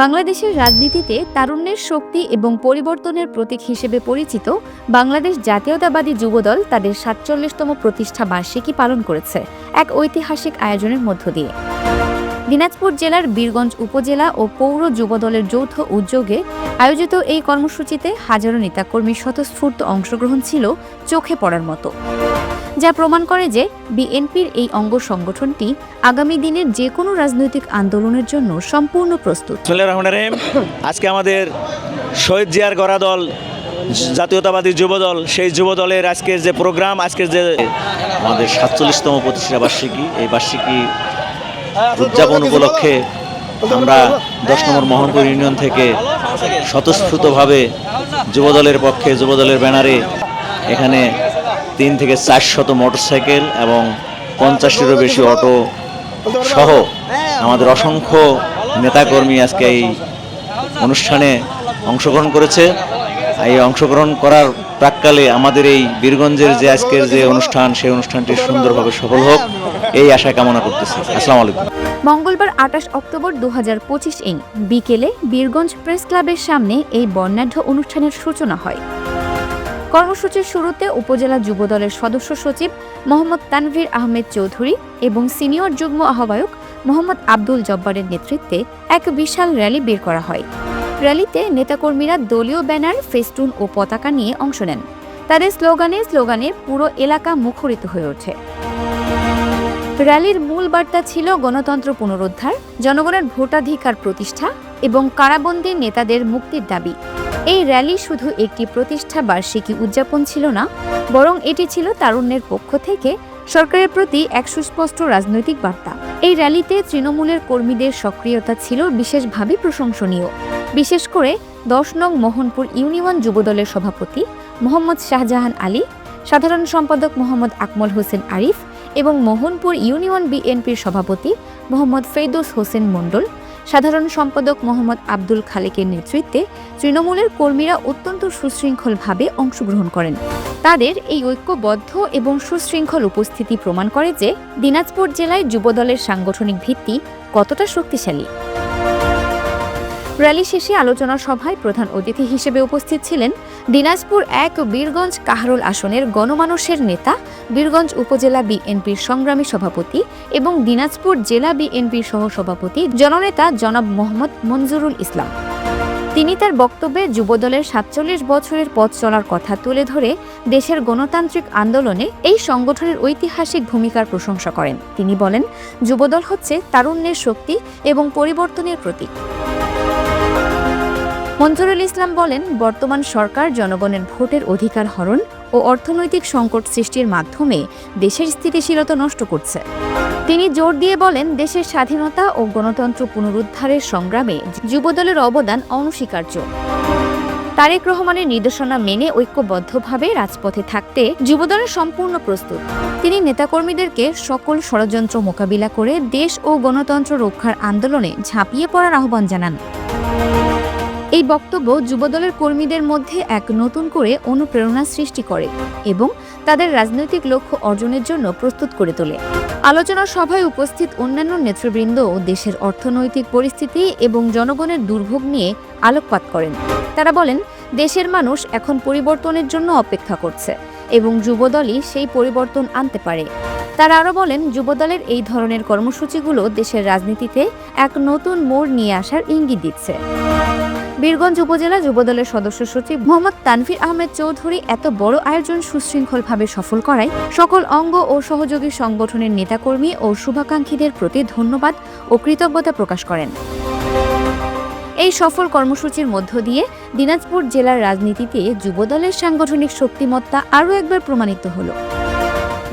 বাংলাদেশের রাজনীতিতে তারুণ্যের শক্তি এবং পরিবর্তনের প্রতীক হিসেবে পরিচিত বাংলাদেশ জাতীয়তাবাদী যুবদল তাদের সাতচল্লিশতম প্রতিষ্ঠা বার্ষিকী পালন করেছে, এক ঐতিহাসিক আয়োজনের মধ্য দিয়ে। দিনাজপুর জেলার বীরগঞ্জ উপজেলা ও পৌর যুবদলের যৌথ উদ্যোগে আয়োজিত এই কর্মসূচিতে হাজারো নেতাকর্মীর স্বতঃস্ফূর্ত অংশগ্রহণ ছিল চোখে পড়ার মতো। যা প্রমাণ করে যে বিএনপির এই অঙ্গ সংগঠনটি আগামী দিনের যে কোনো রাজনৈতিক আন্দোলনের জন্য সম্পূর্ণ প্রস্তুত। আজকে আমাদের শহীদ জিয়ার গড়া দল জাতীয়তাবাদী যুবদল, সেই যুবদলের আজকের যে প্রোগ্রাম, আজকের যে আমাদের সাতচল্লিশতম প্রতিষ্ঠা বার্ষিকী, এই বার্ষিকী উদযাপন উপলক্ষে আমরা দশ নম্বর মোহনপুর ইউনিয়ন থেকে স্বতঃস্ফূর্তভাবে যুবদলের পক্ষে, যুবদলের ব্যানারে এখানে তিন থেকে চারশত মোটরসাইকেল এবং পঞ্চাশটিরও বেশি অটো সহ আমাদের অসংখ্য নেতাকর্মী আজকে এই অনুষ্ঠানে অংশগ্রহণ করেছে। এই অংশগ্রহণ করার প্রাককালে আমাদের এই বীরগঞ্জের যে আজকের যে অনুষ্ঠান, সেই অনুষ্ঠানটি সুন্দরভাবে সফল হোক, এই আশা কামনা করতেছি। আসসালামু আলাইকুম। মঙ্গলবার আঠাশ অক্টোবর দু হাজার পঁচিশ ইং বিকেলে বীরগঞ্জ প্রেস ক্লাবের সামনে এই বর্ণাঢ্য অনুষ্ঠানের সূচনা হয়। কর্মসূচির শুরুতে উপজেলা যুবদলের সদস্য সচিব মোহাম্মদ তানভীর আহমেদ চৌধুরী এবং সিনিয়র যুগ্ম আহ্বায়ক মোহাম্মদ আব্দুল জব্বারের নেতৃত্বে এক বিশাল র্যালি বের করা হয়। র্যালিতে নেতাকর্মীরা দলীয় ব্যানার, ফেস্টুন ও পতাকা নিয়ে অংশ নেন। তাদের স্লোগানে স্লোগানে পুরো এলাকা মুখরিত হয়ে ওঠে। র্যালির মূল বার্তা ছিল গণতন্ত্র পুনরুদ্ধার, জনগণের ভোটাধিকার প্রতিষ্ঠা এবং কারাবন্দী নেতাদের মুক্তির দাবি। এই র্যালি শুধু একটি প্রতিষ্ঠা বার্ষিকী উদযাপন ছিল না, বরং এটি ছিল তারুণ্যের পক্ষ থেকে সরকারের প্রতি এক সুস্পষ্ট রাজনৈতিক বার্তা। এই র্যালিতে তৃণমূলের কর্মীদের সক্রিয়তা ছিল বিশেষভাবে প্রশংসনীয়। বিশেষ করে দশ নং মোহনপুর ইউনিয়ন যুবদলের সভাপতি মোহাম্মদ শাহজাহান আলী, সাধারণ সম্পাদক মোহাম্মদ আকমল হোসেন আরিফ এবং মোহনপুর ইউনিয়ন বিএনপির সভাপতি মোহাম্মদ ফেরদৌস হোসেন মণ্ডল সাধারণ সম্পাদক মোহাম্মদ আব্দুল খালেকের নেতৃত্বে তৃণমূলের কর্মীরা অত্যন্ত সুশৃঙ্খলভাবে অংশগ্রহণ করেন। তাদের এই ঐক্যবদ্ধ এবং সুশৃঙ্খল উপস্থিতি প্রমাণ করে যে দিনাজপুর জেলায় যুবদলের সাংগঠনিক ভিত্তি কতটা শক্তিশালী। র্যালি শেষে আলোচনা সভায় প্রধান অতিথি হিসেবে উপস্থিত ছিলেন দিনাজপুর এক বীরগঞ্জ কাহারুল আসনের গণমানুষের নেতা, বীরগঞ্জ উপজেলা বিএনপির সংগ্রামী সভাপতি এবং দিনাজপুর জেলা বিএনপির সহসভাপতি জননেতা জনাব মোহাম্মদ মঞ্জুরুল ইসলাম। তিনি তার বক্তব্যে যুবদলের সাতচল্লিশ বছরের পথ চলার কথা তুলে ধরে দেশের গণতান্ত্রিক আন্দোলনে এই সংগঠনের ঐতিহাসিক ভূমিকার প্রশংসা করেন। তিনি বলেন, যুবদল হচ্ছে তারুণ্যের শক্তি এবং পরিবর্তনের প্রতীক। মঞ্জুরুল ইসলাম বলেন, বর্তমান সরকার জনগণের ভোটের অধিকার হরণ ও অর্থনৈতিক সংকট সৃষ্টির মাধ্যমে দেশের স্থিতিশীলতা নষ্ট করছে। তিনি জোর দিয়ে বলেন, দেশের স্বাধীনতা ও গণতন্ত্র পুনরুদ্ধারের সংগ্রামে যুবদলের অবদান অনস্বীকার্য। তারেক রহমানের নির্দেশনা মেনে ঐক্যবদ্ধভাবে রাজপথে থাকতে যুবদলের সম্পূর্ণ প্রস্তুত। তিনি নেতাকর্মীদেরকে সকল ষড়যন্ত্র মোকাবিলা করে দেশ ও গণতন্ত্র রক্ষার আন্দোলনে ঝাঁপিয়ে পড়ার আহ্বান জানান। এই বক্তব্য যুবদলের কর্মীদের মধ্যে এক নতুন করে অনুপ্রেরণা সৃষ্টি করে এবং তাদের রাজনৈতিক লক্ষ্য অর্জনের জন্য প্রস্তুত করে তোলে। আলোচনা সভায় উপস্থিত অন্যান্য নেতৃবৃন্দ দেশের অর্থনৈতিক পরিস্থিতি এবং জনগণের দুর্ভোগ নিয়ে আলোকপাত করেন। তারা বলেন, দেশের মানুষ এখন পরিবর্তনের জন্য অপেক্ষা করছে এবং যুবদলই সেই পরিবর্তন আনতে পারে। তারা আরও বলেন, যুবদলের এই ধরনের কর্মসূচিগুলো দেশের রাজনীতিতে এক নতুন মোড় নিয়ে আসার ইঙ্গিত দিচ্ছে। বীরগঞ্জ উপজেলা যুবদলের সদস্য সচিব মোহাম্মদ তানভীর আহমেদ চৌধুরী এত বড় আয়োজন সুশৃঙ্খলভাবে সফল করায় সকল অঙ্গ ও সহযোগী সংগঠনের নেতাকর্মী ও শুভাকাঙ্ক্ষীদের প্রতি ধন্যবাদ ও কৃতজ্ঞতা প্রকাশ করেন। এই সফল কর্মসূচির মধ্য দিয়ে দিনাজপুর জেলার রাজনীতিতে যুবদলের সাংগঠনিক শক্তিমত্তা আরও একবার প্রমাণিত হল।